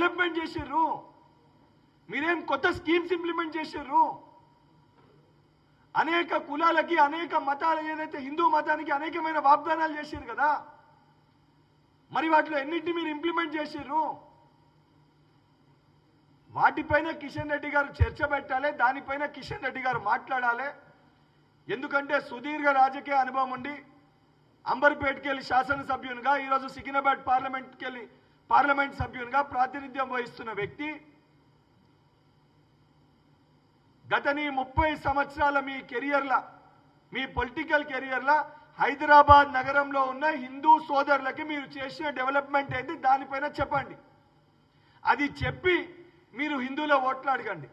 Development చేసిర్రు. మీరేం కొత్త స్కీమ్స్ ఇంప్లిమెంట్ చేసిర్రు. అనేక కులాలకి అనేక మతాలు ఏదైతే హిందూ మతానికి అనేకమైన వాగ్దానాలు చేశారు కదా మరి వాటిలో ఎన్నింటిని మీరు ఇంప్లిమెంట్ చేసిర్రు? వాటిపైన కిషన్ రెడ్డి గారు చర్చ పెట్టాలి దానిపైన కిషన్ రెడ్డి గారు మాట్లాడాలి. ఎందుకంటే సుదీర్ఘ రాజకీయ అనుభవం ఉండి అంబర్పేట్కి వెళ్ళి శాసనసభ్యునిగా ఈరోజు సికింద్రాబాద్ పార్లమెంట్కి వెళ్ళి పార్లమెంట్ సభ్యునిగా ప్రాతినిధ్యం వహిస్తున్న వ్యక్తి గత నీ ముప్పై సంవత్సరాల మీ కెరియర్ల మీ పొలిటికల్ కెరియర్ల హైదరాబాద్ నగరంలో ఉన్న హిందూ సోదరులకి మీరు చేసిన డెవలప్మెంట్ ఏంటి? దానిపైన చెప్పండి. అది చెప్పి మీరు హిందువుల ఓట్లు అడగండి.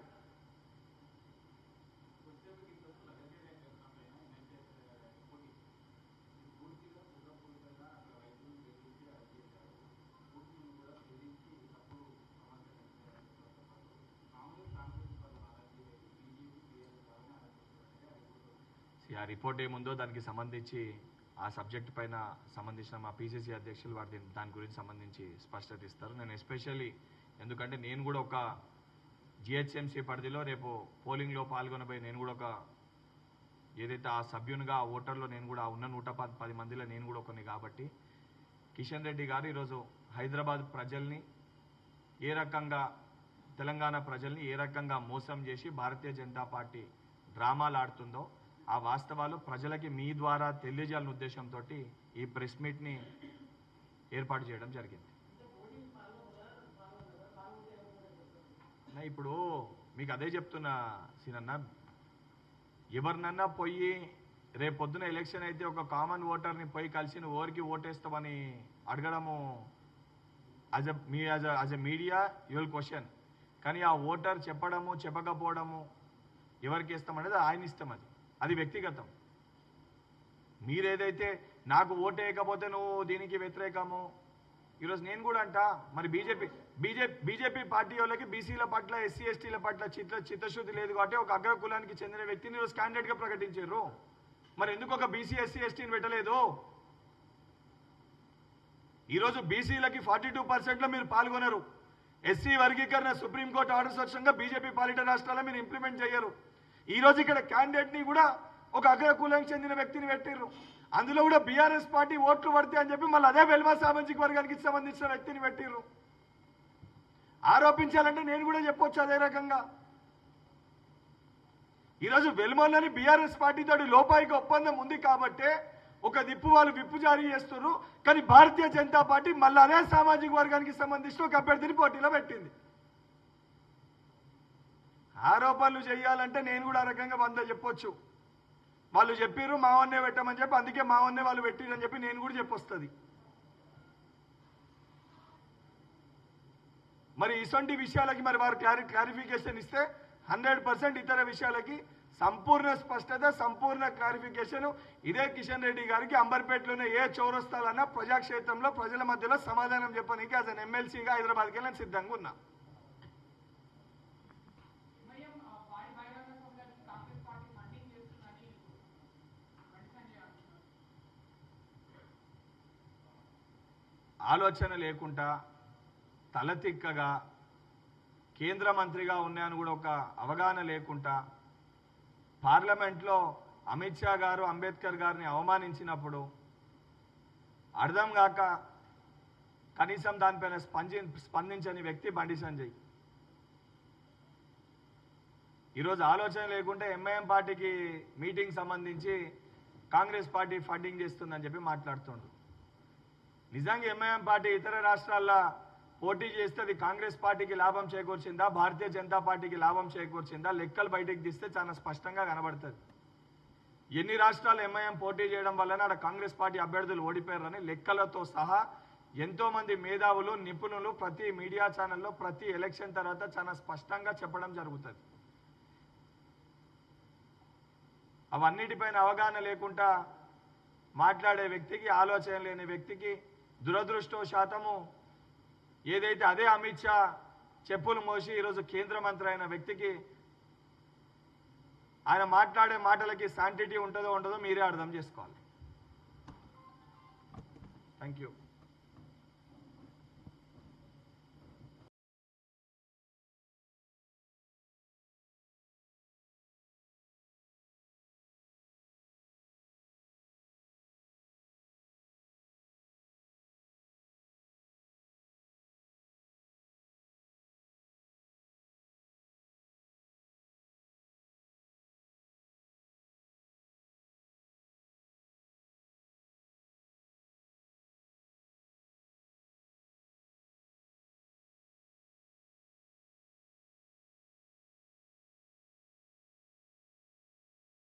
ఆ రిపోర్ట్ ఏముందో దానికి సంబంధించి ఆ సబ్జెక్ట్ పైన సంబంధించిన మా పీసీసీ అధ్యక్షులు వారి దాని గురించి సంబంధించి స్పష్టత ఇస్తారు. నేను ఎస్పెషల్లీ ఎందుకంటే నేను కూడా ఒక జిహెచ్ఎంసీ పరిధిలో రేపు పోలింగ్లో పాల్గొనబోయి నేను కూడా ఒక ఏదైతే ఆ సభ్యునిగా ఆ ఓటర్లో నేను కూడా ఉన్న నూట పది పది మందిలో నేను కూడా ఒకని కాబట్టి కిషన్ రెడ్డి గారు ఈరోజు హైదరాబాద్ ప్రజల్ని ఏ రకంగా తెలంగాణ ప్రజల్ని ఏ రకంగా మోసం చేసి భారతీయ జనతా పార్టీ డ్రామాలు ఆడుతుందో ఆ వాస్తవాలు ప్రజలకి మీ ద్వారా తెలియజేయాలనే ఉద్దేశంతో ఈ ప్రెస్ మీట్ని ఏర్పాటు చేయడం జరిగింది. ఇప్పుడు మీకు అదే చెప్తున్నా సీనన్న. ఎవరినన్నా పోయి రేపొద్దున ఎలక్షన్ అయితే ఒక కామన్ ఓటర్ని పోయి కలిసి నువ్వు ఓరికి ఓటేస్తామని అడగడము as a me as as a media usual question కానీ ఆ ఓటర్ చెప్పడము చెప్పకపోవడము ఎవరికి ఇస్తాం అనేది ఆయన ఇష్టం అది. అది వ్యక్తిగతం. మీరేదైతే నాకు ఓటు వేయకపోతే నువ్వు దీనికి వ్యతిరేకము? ఈరోజు నేను కూడా అంట మరి బీజేపీ బీజేపీ బీజేపీ పార్టీ వాళ్ళకి బీసీల పట్ల ఎస్సీ ఎస్టీల పట్ల చిత్ర చిత్తశుద్ధి లేదు కాబట్టి ఒక అగ్ర కులానికి చెందిన వ్యక్తిని ఈరోజు క్యాండిడేట్గా ప్రకటించారు. మరి ఎందుకు ఒక బీసీ ఎస్సీ ఎస్టీని పెట్టలేదు? ఈరోజు బీసీలకి ఫార్టీ టూ పర్సెంట్లో మీరు పాల్గొనరు. ఎస్సీ వర్గీకరణ సుప్రీంకోర్టు ఆర్డర్స్ వచ్చంగా బీజేపీ పాలిట రాష్ట్రాల్లో మీరు ఇంప్లిమెంట్ చేయరు. ఈ రోజు ఇక్కడ క్యాండిడేట్ని కూడా ఒక అగ్రకులానికి చెందిన వ్యక్తిని పెట్టిర్రు. అందులో కూడా బీఆర్ఎస్ పార్టీ ఓట్లు పడితే అని చెప్పి మళ్ళీ అదే వెల్మా సామాజిక వర్గానికి సంబంధించిన వ్యక్తిని పెట్టిర్రు. ఆరోపించాలంటే నేను కూడా చెప్పొచ్చు అదే రకంగా. ఈరోజు వెల్మోలని బీఆర్ఎస్ పార్టీతో లోపాయికి ఒప్పందం ఉంది కాబట్టే ఒక దిప్పు వాళ్ళు విప్పు జారీ చేస్తున్నారు కానీ భారతీయ జనతా పార్టీ మళ్ళీ అదే సామాజిక వర్గానికి సంబంధించిన ఒక అభ్యర్థిని పోటీలో పెట్టింది. ఆరోపణలు చేయాలంటే నేను కూడా ఆ రకంగా వంద చెప్పొచ్చు. వాళ్ళు చెప్పారు మావన్నే పెట్టమని చెప్పి అందుకే మావన్నే వాళ్ళు పెట్టిరని చెప్పి నేను కూడా చెప్పొస్తుంది. మరి ఇటువంటి విషయాలకి మరి వారు క్లారి క్లారిఫికేషన్ ఇస్తే హండ్రెడ్ పర్సెంట్ ఇతర విషయాలకి సంపూర్ణ స్పష్టత సంపూర్ణ క్లారిఫికేషన్ ఇదే కిషన్ రెడ్డి గారికి అంబర్పేటలోనే ఏ చౌరస్తాలన్నా ప్రజాక్షేత్రంలో ప్రజల మధ్యలో సమాధానం చెప్పడానికి అతను ఎమ్మెల్సీగా హైదరాబాద్కి వెళ్ళిన సిద్ధంగా ఉన్నా ఎంఐఎం భారీ బహిరంగ సభలకు కాంగ్రెస్ పార్టీ ఫండింగ్ చేస్తుందని బండి సంజయ్ అంటున్నారు ఆలోచన లేకుండా తలతిక్కగా కేంద్ర మంత్రిగా ఉన్నాయని కూడా ఒక అవగాహన లేకుండా పార్లమెంట్లో అమిత్ షా గారు అంబేద్కర్ గారిని అవమానించినప్పుడు అర్థం కాక కనీసం దానిపైన స్పంది స్పందించని వ్యక్తి బండి సంజయ్. ఈరోజు ఆలోచన లేకుంటే ఎంఐఎం పార్టీకి మీటింగ్ సంబంధించి కాంగ్రెస్ పార్టీ ఫండింగ్ చేస్తుందని చెప్పి మాట్లాడుతుండ్రు నిజంగా ఎంఐఎం పార్టీ ఇతర రాష్ట్రాల్లో పోటీ చేస్తే అది కాంగ్రెస్ పార్టీకి లాభం చేకూర్చిందా భారతీయ జనతా పార్టీకి లాభం చేకూర్చిందా? లెక్కలు బయటకు తీస్తే చాలా స్పష్టంగా కనబడుతుంది. ఎన్ని రాష్ట్రాలు ఎంఐఎం పోటీ చేయడం వల్లనే ఆడ కాంగ్రెస్ పార్టీ అభ్యర్థులు ఓడిపోయారని లెక్కలతో సహా ఎంతో మంది మేధావులు నిపుణులు ప్రతి మీడియా ఛానల్లో ప్రతి ఎలక్షన్ తర్వాత చాలా స్పష్టంగా చెప్పడం జరుగుతుంది. అవన్నిటిపైన అవగాహన లేకుండా మాట్లాడే వ్యక్తికి ఆలోచన లేని వ్యక్తికి దురదృష్టవశాతము ఏదైతే అదే అమిత్ షా చెప్పులు మోసి ఈరోజు కేంద్ర మంత్రి అయిన వ్యక్తికి ఆయన మాట్లాడే మాటలకి శాంటిటీ ఉంటుందో ఉండదో మీరే అర్థం చేసుకోవాలి. Thank you